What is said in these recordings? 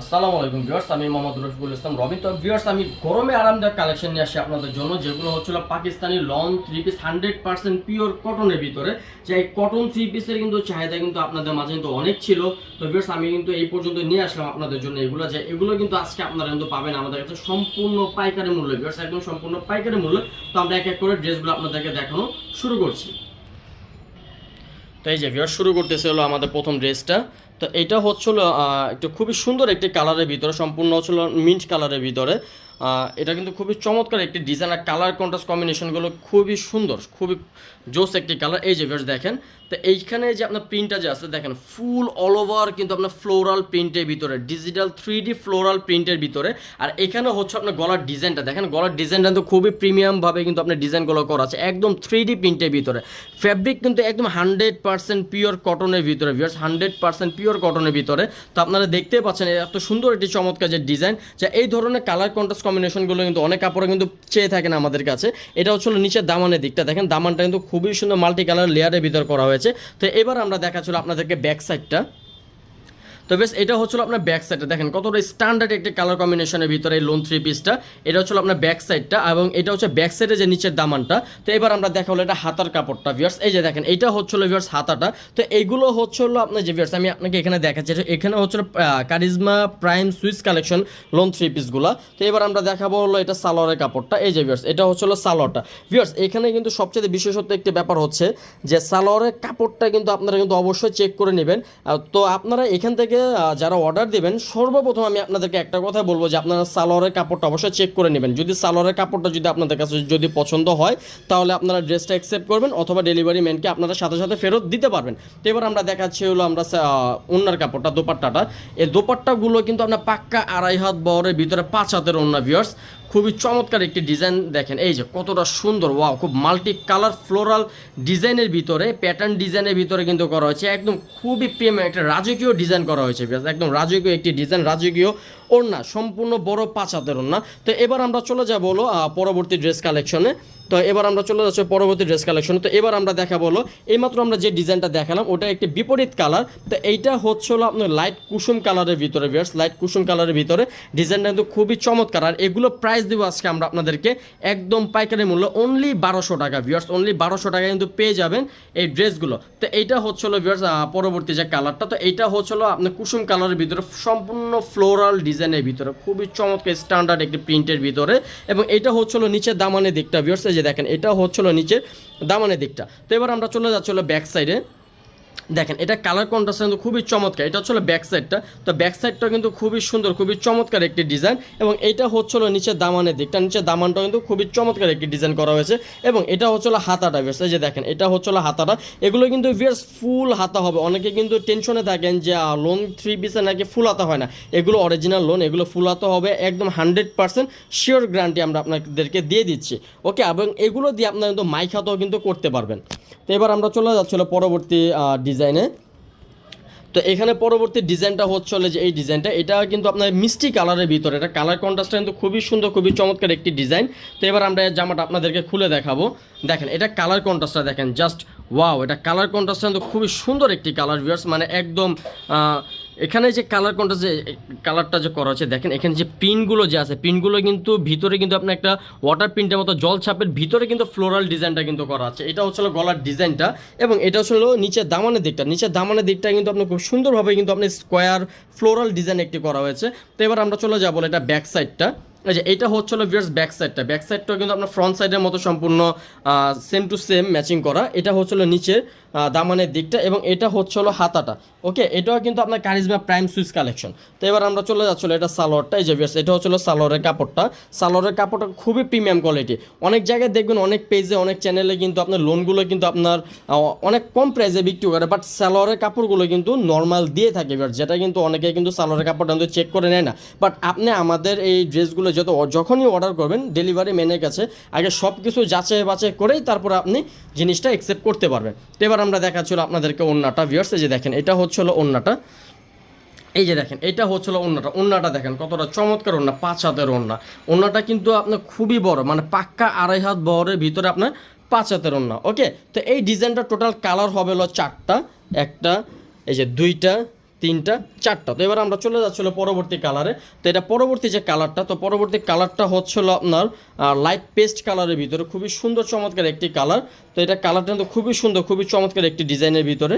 আসসালামু আলাইকুম ভিউয়ার্স, আমি মোহাম্মদ রফিকুল ইসলাম রবি। তো ভিউয়ার্স, আমি গরমে আরামদায়ক কালেকশন নিয়ে আসি আপনাদের জন্য, যেগুলো হচ্ছিল Pakistani long three piece hundred percent pure কটনের ভিতরে। যে এই কটন থ্রি পিসের কিন্তু চাহিদা কিন্তু আপনাদের মাঝে কিন্তু অনেক ছিল। তো ভিউয়ার্স, আমি কিন্তু এই পর্যন্ত নিয়ে আসলাম আপনাদের জন্য এগুলো। যে এগুলো কিন্তু আজকে আপনারা কিন্তু পাবেন আমাদের কাছে সম্পূর্ণ পাইকারি মূল্য। ভিউয়ার্স, একদম সম্পূর্ণ পাইকারি মূল্য। তো আমরা এক এক করে ড্রেসগুলো আপনাদেরকে দেখানো শুরু করছি। তো এই যে ভিউয়ার শুরু করতেছে হলো আমাদের প্রথম ড্রেসটা। তো এটা হচ্ছিল একটু খুবই সুন্দর একটি কালারের ভিতরে সম্পূর্ণ হচ্ছিল মিন্ট কালারের ভিতরে। এটা কিন্তু খুবই চমৎকার একটি ডিজাইন আর কালার কন্ট্রাস্ট কম্বিনেশনগুলো খুবই সুন্দর, খুবই জোস একটি কালার এই যে ভিউয়ার্স দেখেন, তো এইখানে যে আপনার প্রিন্টটা যে আছে, দেখেন ফুল অল ওভার কিন্তু আপনার ফ্লোরাল প্রিন্টের ভিতরে ডিজিটাল থ্রি ডি ফ্লোরাল প্রিন্টের ভিতরে। আর এখানে হচ্ছে আপনার গলার ডিজাইনটা দেখেন, গলার ডিজাইনটা কিন্তু খুবই প্রিমিয়ামভাবে কিন্তু আপনার ডিজাইনগুলো করা আছে, একদম থ্রি ডি প্রিন্টের ভিতরে। ফ্যাব্রিক কিন্তু একদম হান্ড্রেড পার্সেন্ট পিওর কটনের ভিতরে ভিউয়ার্স হান্ড্রেড পার্সেন্ট পিওর কটনের ভিতরে। তো আপনারা দেখতেই পাচ্ছেন, এত সুন্দর একটি চমৎকার যে ডিজাইন যা এই ধরনের কালার কন্ট্রাস্ট কম্বিনেশনগুলো কিন্তু অনেক কাপড় কিন্তু চেয়ে থাকেন আমাদের কাছে। এটা হচ্ছিল নিচের দামানের দিকটা। দেখেন, দামানটা কিন্তু খুবই সুন্দর মাল্টি কালার লেয়ারের ভিতর করা হয়েছে। তো এবার আমরা দেখাচ্ছিল আপনাদেরকে ব্যাক সাইডটা তো বেশ, এটা হচ্ছিল আপনার ব্যাক সাইডটা দেখেন, কতটা স্ট্যান্ডার্ড একটা কালার কম্বিনেশনের ভিতরে এই লোন থ্রি পিসটা এটা হচ্ছিল আপনার ব্যাক সাইডটা এবং এটা হচ্ছে ব্যাক সাইডে যে নিচের দামানটা। তো এবার আমরা দেখা হলো এটা হাতার কাপড়টা ভিউয়ার্স এই যে দেখেন, এটা হচ্ছিল ভিউয়ার্স হাতাটা। তো এইগুলো হচ্ছিল আপনার যে ভিউয়ার্স আমি আপনাকে এখানে দেখাচ্ছি এখানে হচ্ছিল charisma prime Swiss collection lawn three পিসগুলো তো এবার আমরা দেখাবো হলো এটা সালোয়ারের কাপড়টা। এই যে ভিউয়ার্স এটা হচ্ছিল সালোয়ারটা। ভিউয়ার্স এখানে কিন্তু সবচেয়ে বিশেষত্ব একটি ব্যাপার হচ্ছে যে সালোয়ারের কাপড়টা কিন্তু আপনারা কিন্তু অবশ্যই চেক করে নেবেন। তো আপনারা এখান থেকে যারা অর্ডার দেবেন, সর্বপ্রথম আমি আপনাদেরকে একটা কথা বলব যে আপনারা সালোয়ারের কাপড়টা অবশ্যই চেক করে নেবেন। যদি সালোয়ারের কাপড়টা যদি আপনাদের কাছে যদি পছন্দ হয়, তাহলে আপনারা ড্রেসটা অ্যাকসেপ্ট করবেন অথবা ডেলিভারি ম্যানকে আপনারা সাথে সাথে ফেরত দিতে পারবেন। তো এবার আমরা দেখাচ্ছি হলো আমরা অন্যার কাপড়টা, দোপাট্টাটা। এই দোপাট্টাগুলো কিন্তু আপনার পাক্কা আড়াই হাত বহরের ভিতরে পাঁচ হাতের অন্য ভিউয়ার্স খুবই চমৎকার একটি ডিজাইন দেখেন। এই যে কতটা সুন্দর, ওয়াও, খুব মাল্টি কালার ফ্লোরাল ডিজাইনের ভিতরে, প্যাটার্ন ডিজাইনের ভিতরে কিন্তু করা হয়েছে। একদম খুবই প্রেম একটা রাজকীয় ডিজাইন করা হয়েছে। একদম রাজকীয় একটি ডিজাইন, রাজকীয় ওড়না, সম্পূর্ণ বড় পাঁচ হাতের ওড়না। তো এবার আমরা চলে যাব হলো পরবর্তী ড্রেস কালেকশনে তো এবার আমরা চলে যাচ্ছি পরবর্তী ড্রেস কালেকশনে তো এবার আমরা দেখাবো হলো, এইমাত্র আমরা যে ডিজাইনটা দেখালাম, ওটা একটি বিপরীত কালার তো এইটা হচ্ছে হলো আপনার লাইট কুসুম কালারের ভিতরে ভিয়ার্স লাইট কুসুম কালারের ভিতরে। ডিজাইনটা কিন্তু খুবই চমৎকার। আর এগুলো প্রাইস দেবো আজকে আমরা আপনাদেরকে একদম পাইকারি মূল্য অনলি বারোশো টাকা ভিয়ার্স অনলি বারোশো টাকা কিন্তু পেয়ে যাবেন এই ড্রেসগুলো তো এইটা হচ্ছে হলো ভিয়ার্স পরবর্তী যে কালারটা তো এইটা হচ্ছে হলো আপনার কুসুম কালারের ভিতরে সম্পূর্ণ ফ্লোরাল ডিজাইনের ভিতরে খুবই চমৎকার স্ট্যান্ডার্ড একটি প্রিন্টের ভিতরে এবং এটা হচ্ছিল নিচের দামানের দিকটা ভিউয়ার্স এই যে দেখেন, এটা হচ্ছিল নিচের দামানের দিকটা। তো এবার আমরা চলে যাচ্ছিল ব্যাক সাইডে দেখেন, এটা কালার কন্ট্রাস্ট কিন্তু খুবই চমৎকার। এটা হচ্ছে ব্যাক সাইডটা তো ব্যাক সাইডটা কিন্তু খুবই সুন্দর, খুবই চমৎকার একটি ডিজাইন এবং এটা হচ্ছিল নিচের দামানের দিকটা। নিচের দামানটা কিন্তু খুবই চমৎকার একটি ডিজাইন করা হয়েছে এবং এটা হচ্ছিল হাতাটা বেশ। এই যে দেখেন, এটা হচ্ছিল হাতাটা। এগুলো কিন্তু ভিয়ার্স ফুল হাতা হবে। অনেকে কিন্তু টেনশনে থাকেন যে লোন থ্রি পিসে নাকি ফুল হাতা হয় না? এগুলো অরিজিনাল লোন এগুলো ফুল হাতা হবে একদম হান্ড্রেড পার্সেন্ট শিওর গ্যারান্টি আমরা আপনাদেরকে দিয়ে দিচ্ছি। ওকে এবং এগুলো দিয়ে আপনারা কিন্তু মাইক হাতাও কিন্তু করতে পারবেন। তো এবার আমরা চলে যাচ্ছিল পরবর্তী ডিজাইনে তো এখানে পরবর্তী ডিজাইনটা হচ্ছে যে এই ডিজাইনটা এটা কিন্তু আপনার মিষ্টি কালারের ভিতরে, এটা কালার কন্ট্রাস্টটা কিন্তু খুবই সুন্দর, খুবই চমৎকার একটি ডিজাইন তো এবার আমরা এই জামাটা আপনাদেরকে খুলে দেখাবো। দেখেন, এটা কালার কন্ট্রাস্টটা দেখেন জাস্ট ওয়াও এটা কালার কন্ট্রাস্টটা কিন্তু খুবই সুন্দর একটি কালার ভিউয়ার্স মানে একদম এখানে যে কালার কন্ট্রাস্ট যে কালারটা যে করা হচ্ছে, দেখেন, এখানে যে পিনগুলো যে আছে পিনগুলো কিন্তু ভিতরে কিন্তু আপনার একটা ওয়াটার প্রিন্টের মতো জল ছাপের ভিতরে কিন্তু ফ্লোরাল ডিজাইনটা কিন্তু করা আছে। এটা হচ্ছিল গলার ডিজাইনটা এবং এটা হচ্ছিল নিচে দামানের দিকটা। নিচের দামানের দিকটা কিন্তু আপনার খুব সুন্দরভাবে কিন্তু আপনার স্কোয়ার ফ্লোরাল ডিজাইন একটি করা হয়েছে। তো এবার আমরা চলে যাব এটা ব্যাক সাইডটা এই যে এটা হলো ভিয়ার্স ব্যাক সাইডটা ব্যাক সাইডটাও কিন্তু আপনার ফ্রন্ট সাইডের মতো সম্পূর্ণ সেম টু সেম ম্যাচিং করা। এটা হচ্ছে হলো নিচের দামানের দিকটা এবং এটা হচ্ছে হলো হাতাটা। ওকে এটাও কিন্তু আপনার কারিজমা প্রাইম সুইস কালেকশন তো এবার আমরা চলে যাচ্ছিল এটা সালোয়ারটা। এই যে ভিয়ার্স এটা হচ্ছে হলো সালোয়ারের কাপড়টা। সালোয়ারের কাপড়টা খুবই প্রিমিয়াম কোয়ালিটি অনেক জায়গায় দেখবেন, অনেক পেজে অনেক চ্যানেলে কিন্তু আপনার লোনগুলো কিন্তু আপনার অনেক কম প্রাইসে বিক্রি করে। বাট সালোয়ারের কাপড়গুলো কিন্তু নর্মাল দিয়ে থাকে এবার যেটা কিন্তু অনেকে কিন্তু সালোয়ারের কাপড়টা কিন্তু চেক করে নেয় না। বাট আপনি আমাদের এই ড্রেসগুলো যত যখনই অর্ডার করবেন ডেলিভারি ম্যানের কাছে আগে সব কিছু যাচাই বাছাই করেই তারপর আপনি জিনিসটা অ্যাকসেপ্ট করতে পারবেন। তো এবার আমরা দেখাচ্ছিল আপনাদেরকে অন্যটা ভিউয়ার্স যে দেখেন, এটা হচ্ছিল অন্যটা এই যে দেখেন, এটা হচ্ছিল ওন্নাটা ওন্নাটা দেখেন, কতটা চমৎকার ওন্না পাঁচ হাতের ওন্না ওন্নাটা কিন্তু আপনার খুবই বড় মানে পাক্কা আড়াই হাত বহরের ভিতরে আপনার পাঁচ হাতের ওন্না ওকে তো এই ডিজাইনটা টোটাল কালার হবে হলো চারটা, একটা, এই যে দুইটা তিনটা, চারটা। তো এবার আমরা চলে যাচ্ছিল পরবর্তী কালারে তো এটা পরবর্তী যে কালারটা তো পরবর্তী কালারটা হচ্ছিল আপনার লাইট পেস্ট কালারের ভিতরে। খুবই সুন্দর চমৎকার একটি কালার তো এটা কালারটা কিন্তু খুবই সুন্দর, খুবই চমৎকার একটি ডিজাইনের ভিতরে।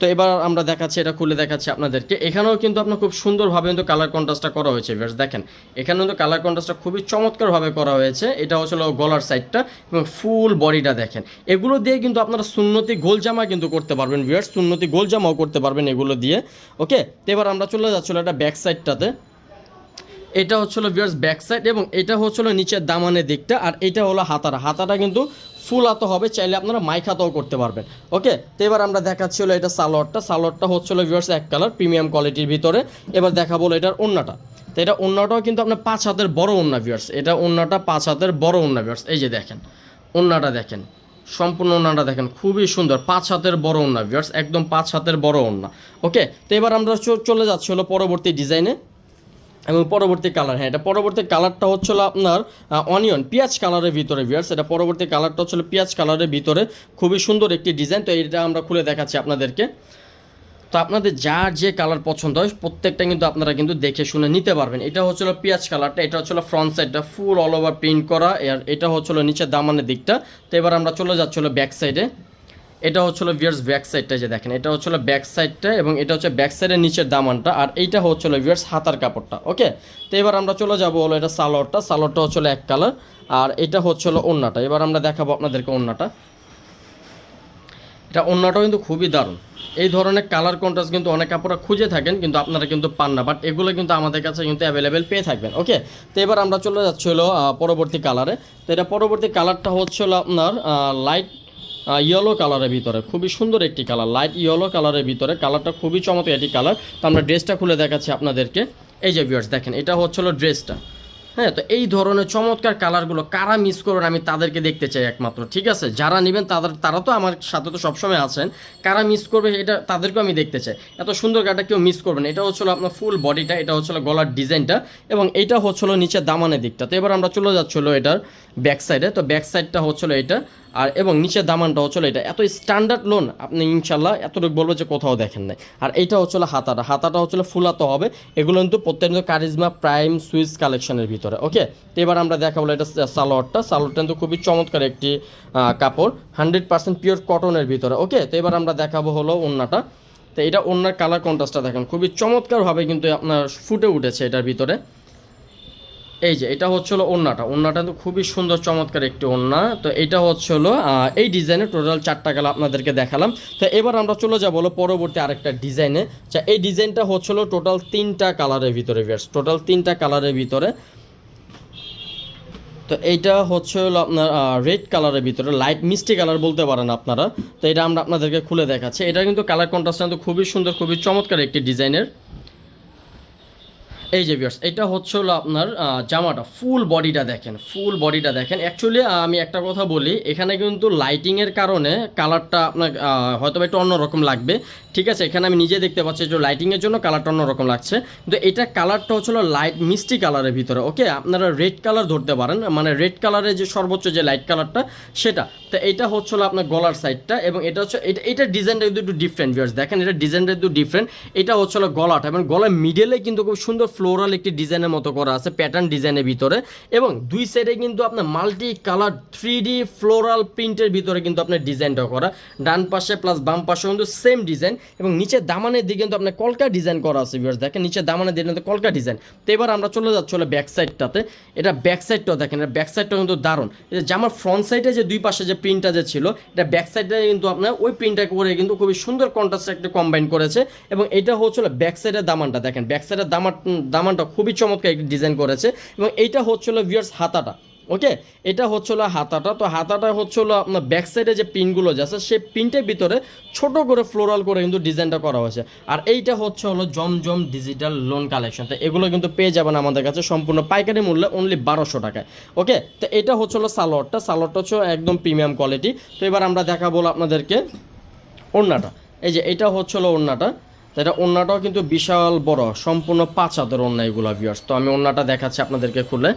তো এবার আমরা দেখাচ্ছি, এটা খুলে দেখাচ্ছি আপনাদেরকে। এখানেও কিন্তু আপনার খুব সুন্দরভাবে কিন্তু কালার কন্ট্রাস্টটা করা হয়েছে ভিউয়ার্স দেখেন এখানে কিন্তু কালার কন্ট্রাস্টটা খুবই চমৎকারভাবে করা হয়েছে। এটা হচ্ছিল গলার সাইডটা এবং ফুল বডিটা দেখেন। এগুলো দিয়ে কিন্তু আপনারা সুন্নতি গোল জামা কিন্তু করতে পারবেন ভিউয়ার্স সুন্নতি গোল জামাও করতে পারবেন এগুলো দিয়ে ওকে তো এবার আমরা চলে যাচ্ছিল এটা ব্যাক সাইডটাতে এটা হচ্ছিল ভিউয়ার্স ব্যাক সাইড এবং এটা হচ্ছিল নিচের দামানের দিকটা, আর এটা হলো হাতাটা হাতাটা কিন্তু ফুল হাতা হবে, চাইলে আপনারা মাইক হাতাও করতে পারবেন। ওকে? তো এবার আমরা দেখাচ্ছি হলো এটা সালোয়ারটা। সালোয়ারটা হচ্ছিল ভিউয়ার্স এক কালার প্রিমিয়াম কোয়ালিটির ভিতরে। এবার দেখা বলো এটার ওন্নাটা। তো এটা ওন্নাটাও কিন্তু আপনার পাঁচ হাতের বড় ওন্না ভিউয়ার্স এটা ওন্নাটা পাঁচ হাতের বড় ওন্না ভিউয়ার্স এই যে দেখেন, ওন্নাটা দেখেন। সম্পূর্ণ ওন্নাটা দেখেন, খুবই সুন্দর। পাঁচ হাতের বড় ওন্না ভিউয়ার্স একদম পাঁচ হাতের বড় ওন্না। ওকে? তো এবার আমরা চলে যাচ্ছি হলো পরবর্তী ডিজাইনে এবং পরবর্তী কালার হ্যাঁ এটা পরবর্তী কালারটা হচ্ছিল আপনার অনিয়ন পেঁয়াজ কালারের ভিতরে ভিউয়ার্স এটা পরবর্তী কালারটা হচ্ছিল পেঁয়াজ কালারের ভিতরে, খুবই সুন্দর একটি ডিজাইন তো এটা আমরা খুলে দেখাচ্ছি আপনাদেরকে। তো আপনাদের যার যে কালার পছন্দ হয়, প্রত্যেকটা কিন্তু আপনারা কিন্তু দেখে শুনে নিতে পারবেন। এটা হচ্ছিল পেঁয়াজ কালারটা, এটা হচ্ছিল ফ্রন্ট সাইডটা ফুল অল ওভার প্রিন্ট করা, আর এটা হচ্ছিল নিচের দামানের দিকটা। তো এবার আমরা চলে যাচ্ছিল ব্যাক সাইডে এটা হচ্ছিল ভিয়ার্স ব্যাক সাইডটা যে দেখেন, এটা হচ্ছিল ব্যাক সাইডটা এবং এটা হচ্ছে ব্যাক সাইডের নিচের দামানটা আর এইটা হচ্ছিল ভিয়ার্স হাতার কাপড়টা ওকে তো এবার আমরা চলে যাব হলো এটা সালোয়ারটা সালোয়ারটা হচ্ছিল এক কালার আর এটা হচ্ছিল ওন্নাটা। এবার আমরা দেখাবো আপনাদেরকে ওন্নাটা। এটা অন্যটাও কিন্তু খুবই দারুণ। এই ধরনের কালার কন্ট্রাস্ট কিন্তু অনেক কাপড়রা খুঁজে থাকেন, কিন্তু আপনারা কিন্তু পান না বাট এগুলো কিন্তু আমাদের কাছে কিন্তু অ্যাভেলেবেল পেয়ে থাকবেন ওকে তো এবার আমরা চলে যাচ্ছি হলো পরবর্তী কালারে তো এটা পরবর্তী কালারটা হচ্ছে হলো আপনার লাইট ইয়েলো কালারের ভিতরে। খুবই সুন্দর একটি কালার লাইট ইয়েলো কালারের ভিতরে। কালারটা খুবই চমৎকার একটি কালার তো আমরা ড্রেসটা খুলে দেখাচ্ছি আপনাদেরকে। এই যে ভিউয়ার্স দেখেন, এটা হচ্ছিল ড্রেসটা হ্যাঁ তো এই ধরনের চমৎকার কালারগুলো কারা মিস করবেন আমি তাদেরকে দেখতে চাই একমাত্র, ঠিক আছে? যারা নেবেন তাদের, তারা তো আমার সাথে তো সবসময় আছেন। কারা মিস করবে এটা তাদেরকেও আমি দেখতে চাই। এত সুন্দর গাটা কেউ মিস করবেন এটা হচ্ছিল আপনার ফুল বডিটা এটা হচ্ছিল গলার ডিজাইনটা এবং এটা হচ্ছিল নিচের দামানের দিকটা। তো এবার আমরা চলে যাচ্ছিল এটার ব্যাক সাইডে তো ব্যাক সাইডটা হচ্ছিল এটা। আর এবং নিচের দামানটা হচ্ছিল এটা। এত স্ট্যান্ডার্ড লোন আপনি ইনশাল্লাহ এতটুকু বলব যে কোথাও দেখেন নাই। আর এইটা হচ্ছিল হাতাটা। হাতাটা হচ্ছিল ফুলাতে হবে। এগুলো কিন্তু প্রত্যেকটা কারিজমা প্রাইম সুইস কালেকশনের ভিতরে, ওকে? তো এবার আমরা দেখাবো এটা সালোয়ারটা। সালোয়ারটা কিন্তু খুবই চমৎকার একটি কাপড়। হান্ড্রেড পার্সেন্ট পিওর কটনের ভিতরে, ওকে? তো এবার আমরা দেখাবো হলো ওন্নাটা। তো এটা ওন্নার কালার কন্ট্রাস্টটা দেখেন। খুবই চমৎকারভাবে কিন্তু আপনার ফুটে উঠেছে এটার ভিতরে। এই যে, এটা হচ্ছে হলো ওন্নাটা ওন্নাটা তো খুবই সুন্দর, চমৎকার একটি ওন্না তো এটা হচ্ছে হলো এই ডিজাইনে টোটাল চারটা কালার আপনাদেরকে দেখালাম। তো এবার আমরা চলে যাব হলো পরবর্তী আরেকটা ডিজাইনে। আচ্ছা এই ডিজাইনটা হচ্ছে হলো টোটাল তিনটা কালারের ভিতরে ভিয়ার্স টোটাল তিনটা কালারের ভিতরে। তো এইটা হচ্ছে হলো আপনার রেড কালারের ভিতরে। লাইট মিষ্টি কালার বলতে পারেন আপনারা। তো এটা আমরা আপনাদেরকে খুলে দেখাচ্ছি। এটা কিন্তু কালার কন্ট্রাস্ট কিন্তু খুবই সুন্দর, খুবই চমৎকার একটি ডিজাইনের। এই যে ভিউয়ার্স এটা হচ্ছে হলো আপনার জামাটা ফুল বডিটা দেখেন ফুল বডিটা দেখেন। অ্যাকচুয়ালি আমি একটা কথা বলি, এখানে কিন্তু লাইটিংয়ের কারণে কালারটা আপনার হয়তো একটু অন্যরকম লাগবে। ঠিক আছে, এখানে আমি নিজে দেখতে পাচ্ছি যে লাইটিংয়ের জন্য কালারটা অন্যরকম লাগছে। কিন্তু এটা কালারটা হচ্ছিল লাইট মিষ্টি কালারের ভিতরে ওকে আপনারা রেড কালার ধরতে পারেন মানে রেড কালারের যে সর্বোচ্চ যে লাইট কালারটা সেটা। তো এটা হচ্ছিল আপনার গলার সাইডটা এবং এটা হচ্ছে, এটা এটা ডিজাইনটা কিন্তু একটু ডিফারেন্ট ভিউয়ার্স দেখেন, এটা ডিজাইনটা একটু ডিফারেন্ট এটা হচ্ছিল গলাটা এবং গলার মিডলে কিন্তু খুব সুন্দর ফ্লোরাল একটি ডিজাইনের মতো করা আছে প্যাটার্ন ডিজাইনের ভিতরে। এবং দুই সাইডে কিন্তু আপনার multi colour three D floral প্রিন্টের ভিতরে কিন্তু আপনার ডিজাইনটা করা। ডান পাশে প্লাস বাম পাশে কিন্তু সেম ডিজাইন এবং নিচের দামানের দিকে কিন্তু আপনার কলকা ডিজাইন করা আছে ভিউয়ার্স দেখেন নিচের দামানের দিকে কিন্তু কলকা ডিজাইন তো এবার আমরা চলে যাচ্ছি হলো ব্যাক সাইডটাতে এটা ব্যাক সাইডটাও দেখেন, এটা ব্যাক সাইডটা কিন্তু দারুণ। এটা জামার ফ্রন্ট সাইডে যে দুই পাশে যে প্রিন্টটা যে ছিল, এটা ব্যাক সাইডে কিন্তু আপনার ওই প্রিন্টটা করে কিন্তু খুবই সুন্দর কন্ট্রাস্ট একটা কম্বাইন করেছে। এবং এটা হচ্ছিল ব্যাক সাইডের দামানটা। দেখেন ব্যাক সাইডের দামান দামানটা খুবই চমৎকার একটি ডিজাইন করেছে এবং এইটা হচ্ছিল ভিউয়ার্স হাতাটা ওকে এটা হচ্ছিল হাতাটা, তো হাতাটা হচ্ছিল আপনার ব্যাক সাইডে যে পিনগুলো যে আছে, সেই পিনটের ভিতরে ছোট করে ফ্লোরাল করে কিন্তু ডিজাইনটা করা হয়েছে। আর এইটা হচ্ছে হলো জমজম ডিজিটাল লোন কালেকশন তো এগুলো কিন্তু পেয়ে যাবেন আমাদের কাছে সম্পূর্ণ পাইকারি মূল্যে অনলি বারোশো টাকায় ওকে তো এটা হচ্ছে হলো সালোয়ারটা সালোয়ারটা হচ্ছে একদম প্রিমিয়াম কোয়ালিটি তো এবার আমরা দেখাবো আপনাদেরকে ওড়নাটা, এই যে এটা হচ্ছে হলো ওড়নাটা তো এটা ওড়নাটাও কিন্তু বিশাল বড়, সম্পূর্ণ পাঁচ হাতের অন্যায় এগুলো ভিউয়ার্স তো আমি অন্যটা দেখাচ্ছি আপনাদেরকে খুলে।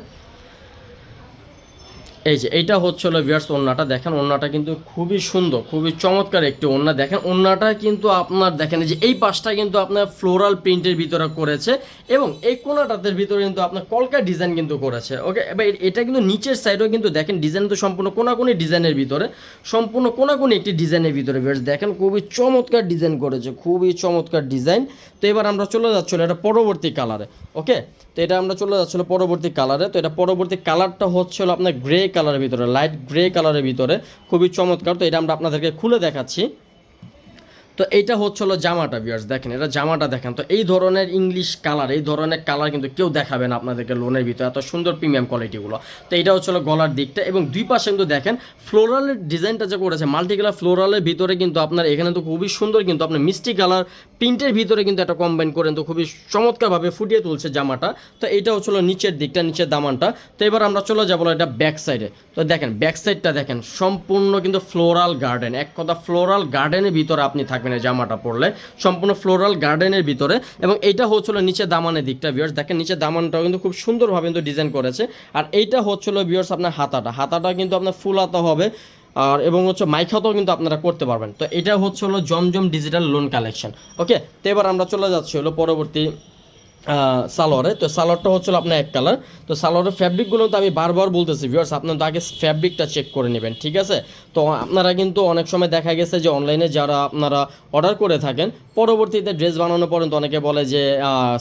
এই যে, এইটা হচ্ছিল ভিয়ার্স ওন্নাটা দেখেন ওন্নাটা কিন্তু খুবই সুন্দর, খুবই চমৎকার একটি ওন্না দেখেন ওন্নাটা কিন্তু আপনার, দেখেন যে, এই পাশটা কিন্তু আপনার ফ্লোরাল প্রিন্টের ভিতরে করেছে এবং এই কোনাটাতে ভিতরে কিন্তু আপনার কলকা ডিজাইন কিন্তু করেছে ওকে এবার এটা কিন্তু নিচের সাইডেও কিন্তু দেখেন ডিজাইন তো সম্পূর্ণ কোনাকুনি ডিজাইনের ভিতরে, সম্পূর্ণ কোনাকুনি একটি ডিজাইনের ভিতরে ভিউয়ার্স দেখেন খুবই চমৎকার ডিজাইন করেছে, খুবই চমৎকার ডিজাইন তো এবার আমরা চলে যাচ্ছিল এটা পরবর্তী কালারে ওকে তো এটা আমরা চলে যাচ্ছিল পরবর্তী কালারে তো এটা পরবর্তী কালারটা হচ্ছিল আপনার গ্রে কালারের ভিতরে লাইট গ্রে কালারের ভিতরে। খুবই চমৎকার। তো এটা আমরা আপনাদেরকে খুলে দেখাচ্ছি। তো এইটা হচ্ছিল জামাটা বিয়ার্স দেখেন, এটা জামাটা দেখেন। তো এই ধরনের ইংলিশ কালার এই ধরনের কালার কিন্তু কেউ দেখাবে না আপনাদেরকে লোনের ভিতরে, এত সুন্দর প্রিমিয়াম কোয়ালিটিগুলো তো এটা হচ্ছিল গলার দিকটা এবং দুই পাশে কিন্তু দেখেন ফ্লোরালের ডিজাইনটা যে করেছে মাল্টি কালার ফ্লোরালের ভিতরে কিন্তু আপনার এখানে তো খুবই সুন্দর কিন্তু আপনার মিষ্টি কালার প্রিন্টের ভিতরে কিন্তু একটা কম্বাইন করেন তো খুবই চমৎকারভাবে ফুটিয়ে তুলছে জামাটা। তো এইটা হচ্ছিল নিচের দিকটা, নিচের দামানটা। তো এবার আমরা চলে যাব এটা ব্যাক সাইডে তো দেখেন ব্যাক সাইডটা দেখেন, সম্পূর্ণ কিন্তু ফ্লোরাল গার্ডেন এক কথা ফ্লোরাল গার্ডেনের ভিতরে আপনি থাকবেন। এই জামাটা পরলে সম্পূর্ণ ফ্লোরাল গার্ডেনের ভিতরে এবং এইটা হচ্ছিল নিচে দামানের দিকটা ভিওর্স দেখেন নিচে দামানটাও কিন্তু খুব সুন্দরভাবে কিন্তু ডিজাইন করেছে। আর এইটা হচ্ছিল ভিওর্স আপনার হাতাটা। হাতাটা কিন্তু আপনার ফুল হাতা হবে। আর এবং হচ্ছে মাইখাতেও কিন্তু আপনারা করতে পারবেন। তো এটা হচ্ছে হলো Zamzam digital lawn collection okay তো এবার আমরা চলে যাচ্ছি হলো পরবর্তী সালোয়ারে। তো সালোয়ারটা হচ্ছিল আপনার এক কালার তো সালোয়ারের ফ্যাব্রিকগুলো তো আমি বারবার বলতেছি ভিউয়ার্স আপনার তো আগে ফ্যাব্রিকটা চেক করে নেবেন, ঠিক আছে? তো আপনারা কিন্তু অনেক সময় দেখা গেছে যে অনলাইনে যারা আপনারা অর্ডার করে থাকেন, পরবর্তীতে ড্রেস বানানো পর্যন্ত অনেকে বলে যে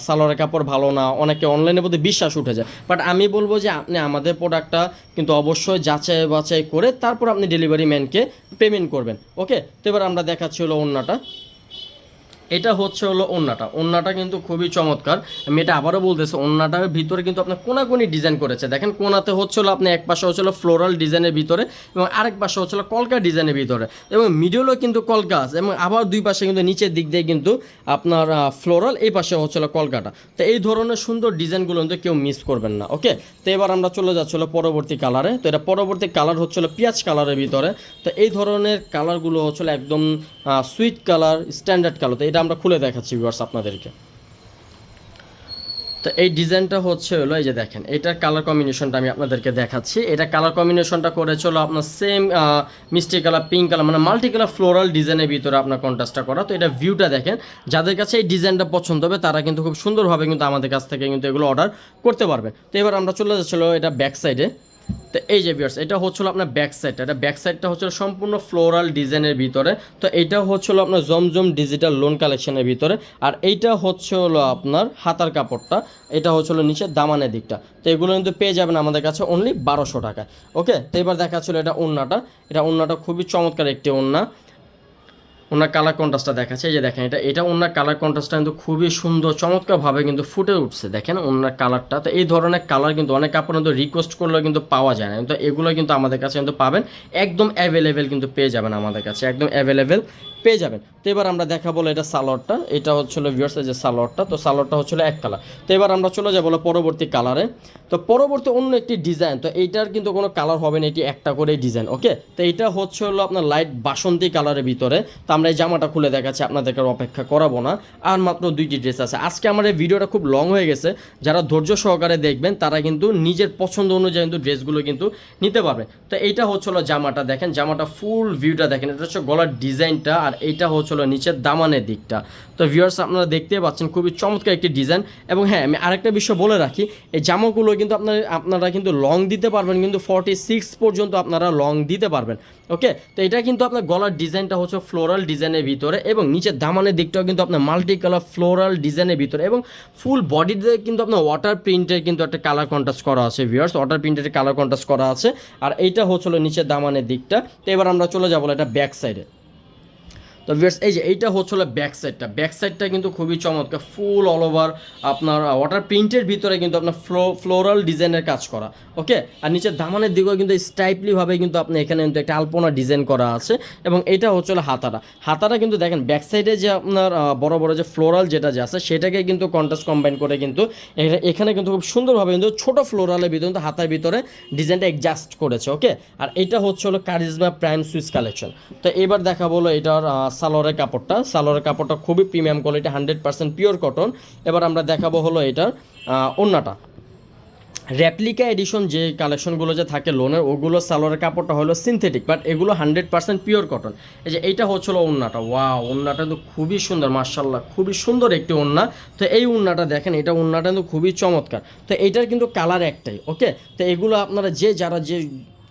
সালোয়ারের কাপড় ভালো না, অনেকে অনলাইনের প্রতি বিশ্বাস উঠে যায়। বাট আমি বলব যে আপনি আমাদের প্রোডাক্টটা কিন্তু অবশ্যই যাচাই বাছাই করে তারপর আপনি ডেলিভারি ম্যানকে পেমেন্ট করবেন ওকে তো এবার আমরা দেখাচ্ছি হলো অন্যটা এটা হচ্ছে হলো ওন্নাটা। ওন্নাটা কিন্তু খুবই চমৎকার। আমি এটা আবারও বলতেছি, ওন্নাটার ভিতরে কিন্তু আপনার কোনাকুনি ডিজাইন করেছে। দেখেন কোনাতে হচ্ছিল আপনি এক পাশে হচ্ছিল ফ্লোরাল ডিজাইনের ভিতরে এবং আরেক পাশে হচ্ছিল কলকা ডিজাইনের ভিতরে। এবং মিডলও কিন্তু কলকা আছে এবং আবার দুই পাশে কিন্তু নিচের দিক দিয়ে কিন্তু আপনার ফ্লোরাল এই পাশে হচ্ছিল কলকাটা। তো এই ধরনের সুন্দর ডিজাইনগুলো কিন্তু কেউ মিস করবেন না ওকে তো এবার আমরা চলে যাচ্ছিল পরবর্তী কালারে তো এটা পরবর্তী কালার হচ্ছিল পেঁয়াজ কালারের ভিতরে। তো এই ধরনের কালারগুলো হচ্ছিল একদম সুইট কালার স্ট্যান্ডার্ড কালার তো এটা আমরা খুলে দেখাচ্ছি ভিউয়ার্স আপনাদেরকে। তো এই ডিজাইনটা হচ্ছে হলো, এই যে দেখেন এটার কালার কম্বিনেশনটা আমি আপনাদেরকে দেখাচ্ছি। এটা কালার কম্বিনেশনটা করেছিল আপনার সেম মিষ্টি কালার পিঙ্ক কালার মানে মাল্টি কালার ফ্লোরাল ডিজাইনের ভিতরে আপনার কন্ট্রাস্টটা করা। তো এটা ভিউটা দেখেন, যাদের কাছে এই ডিজাইনটা পছন্দ হবে, তারা কিন্তু খুব সুন্দরভাবে কিন্তু আমাদের কাছ থেকে কিন্তু এগুলো অর্ডার করতে পারবেন তো এবার আমরা চলে যাচ্ছিল এটা ব্যাক সাইডে তো এই যে ভিউয়ার্স এটা হচ্ছিল আপনার ব্যাক সাইডটা এটা ব্যাক সাইডটা হচ্ছিল সম্পূর্ণ ফ্লোরাল ডিজাইনের ভিতরে। তো এটা হচ্ছিল আপনার জমজম ডিজিটাল লোন কালেকশনের ভিতরে। আর এইটা হচ্ছে হলো আপনার হাতার কাপড়টা। এটা হচ্ছিল নিচে দামানের দিকটা। তো এগুলো কিন্তু পেয়ে যাবেন আমাদের কাছে অনলি বারোশো টাকায়। ওকে তো এবার দেখাচ্ছিল এটা ওন্নাটা। এটা ওন্নাটা খুবই চমৎকার একটি ওন্না। ওনার কালার কন্ট্রাস্টটা দেখাচ্ছে। যে দেখেন, এটা এটা ওনার কালার কন্ট্রাস্টটা কিন্তু খুবই সুন্দর, চমৎকারভাবে কিন্তু ফুটে উঠছে। দেখেন ওনার কালারটা তো এই ধরনের কালার কিন্তু অনেক কিন্তু রিকোয়েস্ট করলেও কিন্তু পাওয়া যায় না। তো এগুলো কিন্তু আমাদের কাছে কিন্তু পাবেন। একদম অ্যাভেলেবেল কিন্তু পেয়ে যাবেন আমাদের কাছে। একদম অ্যাভেলেবেল পেয়ে যাবেন। তো এবার আমরা দেখা বলো এটা সালোয়ারটা। এটা হচ্ছিল ভিউয়ার্সের যে সালোয়ারটা। তো সালোয়ারটা হচ্ছিল এক কালার তো এবার আমরা চলে যাব পরবর্তী কালারে তো পরবর্তী অন্য একটি ডিজাইন তো এইটার কিন্তু কোনো কালার হবে না। এটি একটা করে ডিজাইন ওকে তো এইটা হচ্ছে হলো আপনার লাইট বাসন্তী কালারের ভিতরে। আমরা এই জামাটা খুলে দেখাচ্ছি, আপনাদেরকে অপেক্ষা করাবো না। আর মাত্র দুইটি ড্রেস আছে। আজকে আমার এই ভিডিওটা খুব লং হয়ে গেছে। যারা ধৈর্য সহকারে দেখবেন, তারা কিন্তু নিজের পছন্দ অনুযায়ী কিন্তু ড্রেসগুলো কিন্তু নিতে পারবে। তো এইটা হচ্ছিল জামাটা দেখেন, জামাটা ফুল ভিউটা দেখেন। এটা হচ্ছে গলার ডিজাইনটা আর এইটা হচ্ছিল নিচের দামানের দিকটা। তো ভিউয়ার্স আপনারা দেখতে পাচ্ছেন, খুবই চমৎকার একটি ডিজাইন। এবং হ্যাঁ আমি আরেকটা বিষয় বলে রাখি, এই জামাগুলো কিন্তু আপনার, আপনারা কিন্তু লং দিতে পারবেন, কিন্তু ফর্টি সিক্স পর্যন্ত আপনারা লং দিতে পারবেন। ওকে তো এটা কিন্তু আপনার গলার ডিজাইনটা হচ্ছে ফ্লোরাল ডিজাইনের ভিতরে এবং নিচের দামানের দিকটাও কিন্তু আপনার মাল্টি কালার ফ্লোরাল ডিজাইনের ভিতরে এবং ফুল বডিতে কিন্তু আপনার ওয়াটার প্রিন্টের কিন্তু একটা কালার কন্ট্রাস্ট করা আছে ভিউয়ার্স ওয়াটার প্রিন্টের কালার কন্ট্রাস্ট করা আছে। আর এইটা হচ্ছিল নিচের দামানের দিকটা। তো এবার আমরা চলে যাব এটা ব্যাক সাইডে তো ভিউয়ার্স, এই যে এইটা হচ্ছিল ব্যাক সাইডটা ব্যাক সাইডটা কিন্তু খুবই চমৎকার ফুল অল ওভার আপনার ওয়াটার প্রিন্টের ভিতরে কিন্তু আপনার ফ্লো ফ্লোরাল ডিজাইনের কাজ করা ওকে আর নিচের দামানের দিকেও কিন্তু স্টাইপলিভাবে কিন্তু আপনি এখানে কিন্তু একটা আলপনা ডিজাইন করা আছে, এবং এটা হচ্ছিল হাতাটা। হাতাটা কিন্তু দেখেন ব্যাক সাইডে যে আপনার বড় বড় যে ফ্লোরাল যেটা যে আছে, সেটাকে কিন্তু কন্ট্রাস্ট কম্বাইন করে কিন্তু এখানে- কিন্তু খুব সুন্দরভাবে কিন্তু ছোট ফ্লোরালের ভিতরে কিন্তু হাতার ভিতরে ডিজাইনটা অ্যাডজাস্ট করেছে ওকে আর এটা হচ্ছে হলো কারিজমা প্রাইম সুইস কালেকশন তো এবার দেখা বলো এটার সালোয়ারের কাপড়টা। সালোয়ারের কাপড়টা খুবই premium quality hundred percent pure cotton এবার আমরা দেখাবো হলো এটার ওন্নাটা রেপ্লিকা এডিশন যে কালেকশনগুলো যে থাকে লোনের ওগুলো সালোয়ারের কাপড়টা হলো সিনথেটিক বাট এগুলো হান্ড্রেড পার্সেন্ট পিওর কটন এই যে এইটা হচ্ছিল ওন্নাটা ওয়া ওন্নাটা কিন্তু খুবই সুন্দর মার্শাল্লাহ খুবই সুন্দর একটি ওন্না তো এই উন্নাটা দেখেন, এটা উন্নাটা কিন্তু খুবই চমৎকার। তো এইটার কিন্তু কালার একটাই ওকে তো এগুলো আপনারা যে যারা যে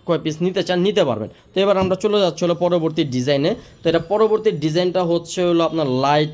কয় পিস নিতে চান, নিতে পারবেন। তো এবার আমরা চলে যাচ্ছি হলো পরবর্তী ডিজাইনে তো এটা পরবর্তী ডিজাইনটা হচ্ছে হলো আপনার লাইট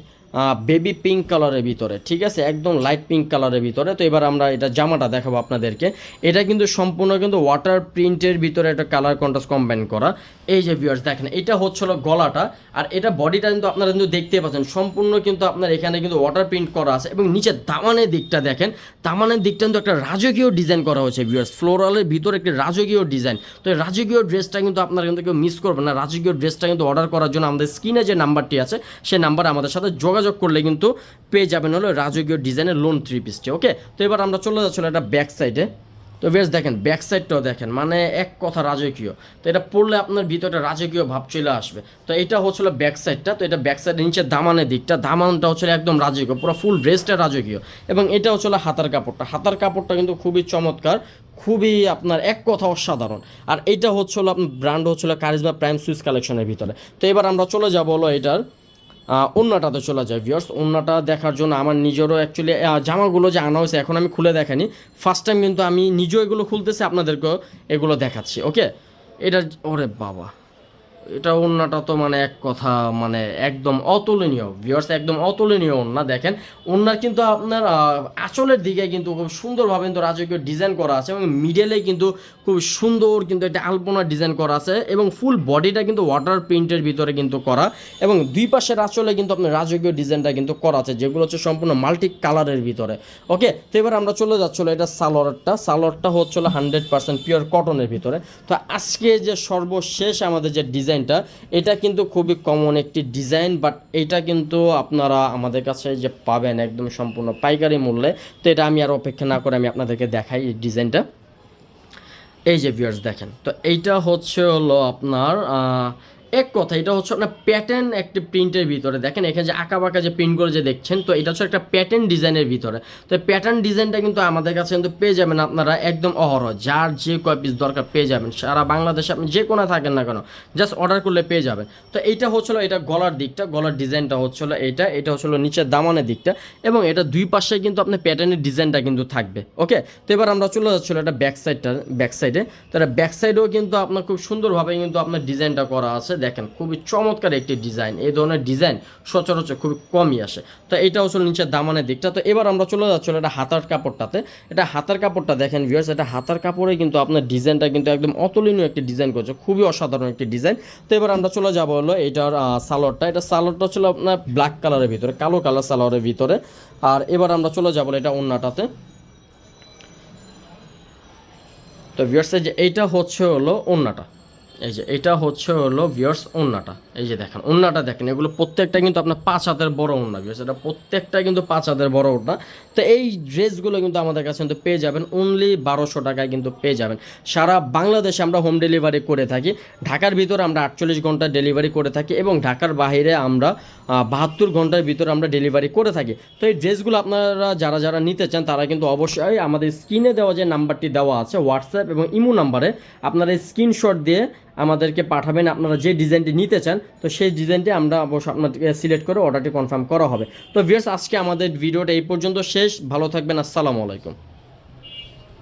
বেবি পিঙ্ক কালারের ভিতরে, ঠিক আছে? একদম লাইট পিঙ্ক কালারের ভিতরে। তো এবার আমরা এটা জামাটা দেখাবো আপনাদেরকে। এটা কিন্তু সম্পূর্ণ কিন্তু ওয়াটার প্রিন্টের ভিতরে একটা কালার কন্ট্রাস্ট কম্বাইন করা। এই যে ভিউয়ার্স দেখেন, এটা হচ্ছিল গলাটা, আর এটা বডিটা কিন্তু আপনারা কিন্তু দেখতে পাচ্ছেন। সম্পূর্ণ কিন্তু আপনার এখানে কিন্তু ওয়াটার প্রিন্ট করা আছে এবং নিচে দামানের দিকটা দেখেন। দামানের দিকটা কিন্তু একটা রাজকীয় ডিজাইন করা হয়েছে ভিউয়ার্স ফ্লোরালের ভিতরে একটি রাজকীয় ডিজাইন তো এই রাজকীয় ড্রেসটা কিন্তু আপনারা কিন্তু কেউ মিস করবেন না। রাজকীয় ড্রেসটা কিন্তু অর্ডার করার জন্য আমাদের স্ক্রিনে যে নাম্বারটি আছে সেই নাম্বারে আমাদের সাথে যোগাযোগ করলে কিন্তু পেয়ে যাবেন হলো রাজকীয় ডিজাইনের লোন থ্রি পিসটি ওকে তো এবার আমরা চলে যাচ্ছিলাম এটা ব্যাক সাইডে তো বেশ দেখেন ব্যাক সাইডটাও দেখেন মানে এক কথা রাজকীয়। তো এটা পড়লে আপনার ভিতরে রাজকীয় ভাব চলে আসবে। তো এটা হচ্ছিল ব্যাক সাইডটা তো এটা ব্যাক সাইডের নিচে দামানের দিকটা, দামানটা হচ্ছিল একদম রাজকীয়, পুরো ফুল ড্রেসটা রাজকীয়। এবং এটা হচ্ছিল হাতার কাপড়টা। হাতার কাপড়টা কিন্তু খুবই চমৎকার, খুবই আপনার এক কথা অসাধারণ। আর এটা হচ্ছিল আপনার ব্র্যান্ড হচ্ছিল কারিজমা প্রাইম সুইস কালেকশনের ভিতরে। তো এবার আমরা চলে যাব হলো এটার অন্যটাতে চলে যায় ভিওর্স অন্যটা দেখার জন্য আমার নিজেরও অ্যাকচুয়ালি জামাগুলো যে আনা হয়েছে, এখন আমি খুলে দেখানি ফার্স্ট টাইম কিন্তু আমি নিজেও এগুলো খুলতেছি, আপনাদেরকেও এগুলো দেখাচ্ছি ওকে এটা, ওরে বাবা। এটা ওন্নাটা তো মানে এক কথা মানে একদম অতুলনীয়। ভিউয়ার্স একদম অতুলনীয় ওন্না দেখেন। ওন্নার কিন্তু আপনার আঁচলের দিকে কিন্তু খুব সুন্দরভাবে কিন্তু রাজকীয় ডিজাইন করা আছে এবং মিডলে কিন্তু খুব সুন্দর কিন্তু একটা আলপনা ডিজাইন করা আছে এবং ফুল বডিটা কিন্তু ওয়াটার প্রিন্টের ভিতরে কিন্তু করা এবং দুই পাশের আঁচলে কিন্তু আপনার রাজকীয় ডিজাইনটা কিন্তু করা আছে, যেগুলো হচ্ছে সম্পূর্ণ মাল্টি কালারের ভিতরে। ওকে তো এবার আমরা চলে যাচ্ছিল এটা সালোয়ারটা। সালোয়ারটা হচ্ছিল হান্ড্রেড পার্সেন্ট পিওর কটনের ভিতরে। তো আজকে যে সর্বশেষ আমাদের যে ডিজাইনটা এটা কিন্তু খুবই কমন একটি ডিজাইন বাট এটা কিন্তু আপনারা আমাদের কাছে যে পাবেন একদম সম্পূর্ণ পাইকারি মূল্যে, তো এটা আমি আর অপেক্ষা না করে আমি আপনাদেরকে দেখাই এই ডিজাইনটা এই যে ভিউয়ার্স দেখেন, তো এইটা হচ্ছে হলো আপনার এক কথা, এটা হচ্ছে আপনার প্যাটার্ন একটি প্রিন্টের ভিতরে। দেখেন, এখানে যে আঁকা বাঁকা যে প্রিন্ট করে যে দেখছেন, তো এটা হচ্ছে একটা প্যাটার্ন ডিজাইনের ভিতরে। তো প্যাটার্ন ডিজাইনটা কিন্তু আমাদের কাছে কিন্তু পেয়ে যাবেন আপনারা একদম অহরহ। যার যে কয় পিস দরকার পেয়ে যাবেন। সারা বাংলাদেশে আপনি যে কোনো থাকেন না কেন জাস্ট অর্ডার করলে পেয়ে যাবেন। তো এইটা হচ্ছিল, এটা গলার দিকটা, গলার ডিজাইনটা হচ্ছিল এটা এটা হচ্ছিল নিচের দামানের দিকটা, এবং এটা দুই পাশে কিন্তু আপনার প্যাটার্নের ডিজাইনটা কিন্তু থাকবে। ওকে তো এবার আমরা চলে যাচ্ছিল এটা ব্যাক সাইডটা ব্যাক সাইডে তো এটা ব্যাক সাইডেও কিন্তু আপনার খুব সুন্দরভাবে কিন্তু আপনার ডিজাইনটা করা আছে। দেখেন, খুবই চমৎকার একটি ডিজাইন। এই ধরনের ডিজাইন সচরাচর খুবই কমই আসে। তো এটা হচ্ছিল নিচের দামানের দিকটা। তো এবার আমরা চলে যাচ্ছিল এটা হাতার কাপড়টাতে। এটা হাতার কাপড়টা দেখেন ভিউয়ার্স এটা হাতার কাপড়ে কিন্তু আপনার ডিজাইনটা কিন্তু একদম অতুলনীয় একটি ডিজাইন করছে। খুবই অসাধারণ একটি ডিজাইন। তো এবার আমরা চলে যাব হলো এটার সালোয়ারটা। এটা সালোয়ারটা ছিল আপনার ব্ল্যাক কালারের ভিতরে, কালো কালার সালোয়ারের ভিতরে। আর এবার আমরা চলে যাব এটা অন্যটাতে তো ভিউয়ার্সের যে এইটা হচ্ছে হলো ওন্নাটা। এই যে, এটা হচ্ছে হলো ভিউয়ার্স ওন্নাটা এই যে দেখেন ওন্নাটা দেখেন, এগুলো প্রত্যেকটা কিন্তু আপনার পাঁচ হাতের বড় ওন্না ভিউয়ার্স এটা প্রত্যেকটা কিন্তু পাঁচ হাতের বড় ওন্না তো এই ড্রেসগুলো কিন্তু আমাদের কাছে কিন্তু পেয়ে যাবেন অনলি বারোশো টাকায় কিন্তু পেয়ে যাবেন। সারা বাংলাদেশে আমরা হোম ডেলিভারি করে থাকি, ঢাকার ভিতরে আমরা আটচল্লিশ ঘণ্টা ডেলিভারি করে থাকি এবং ঢাকার বাইরে আমরা বাহাত্তর ঘণ্টার ভিতরে আমরা ডেলিভারি করে থাকি। তো এই ড্রেসগুলো আপনারা যারা যারা নিতে চান, তারা কিন্তু অবশ্যই আমাদের স্ক্রিনে দেওয়া যে নাম্বারটি দেওয়া আছে হোয়াটসঅ্যাপ এবং ইমো নাম্বারে আপনারা স্ক্রিনশট দিয়ে আমাদেরকে পাঠাবেন, আপনারা যে ডিজাইনটি নিতে চান, তো সেই ডিজাইনটি আমরা অবশ্য আপনাদেরকে সিলেক্ট করে অর্ডারটি কনফার্ম করা হবে। তো ভিউয়ার্স আজকে আমাদের ভিডিওটা এই পর্যন্ত শেষ। ভালো থাকবেন, আসসালামু আলাইকুম।